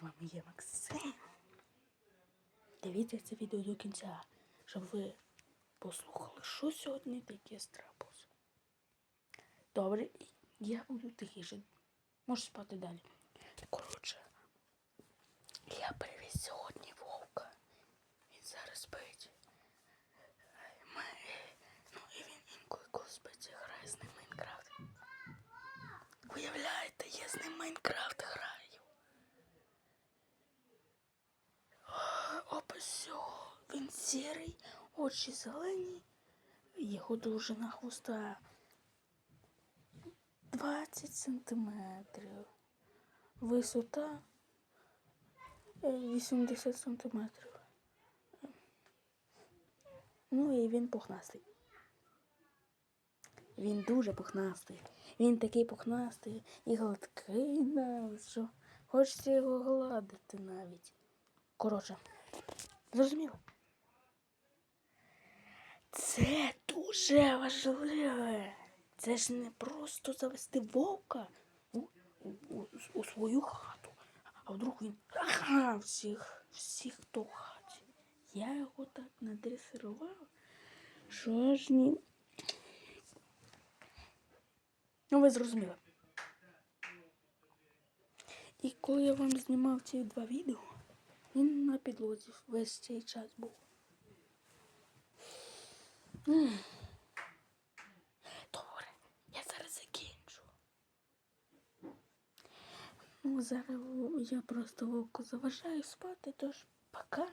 з вами є Максим. Дивіться це відео до кінця, щоб ви послухали, що сьогодні таке трапилося. Добре, я буду тихіше. Можеш спати далі. Коротше, я привіз сьогодні вовка. Він зараз спить. Ну і він інколи коли з ним Майнкрафт. Уявляєте, я з ним Майнкрафт граю. Все. Він сірий, очі зелені, його довжина хвоста 20 сантиметрів. Висота е, 80 сантиметрів. Ну і він пухнастий. Він дуже пухнастий. Він такий пухнастий і гладкий навіть, що хочеться його гладити навіть. Коротше, зрозуміло. Це дуже важливе. Це ж не просто завести вовка у, у, у, свою хату. А вдруг він ага, всіх, всіх хто в хаті. Я його так надресирував, що аж ні. Ну, ви зрозуміли. І коли я вам знімав ці два відео, він підлозі весь цей час був. Добре, я зараз закінчу. Ну, зараз я просто вовку заважаю спати, тож пока.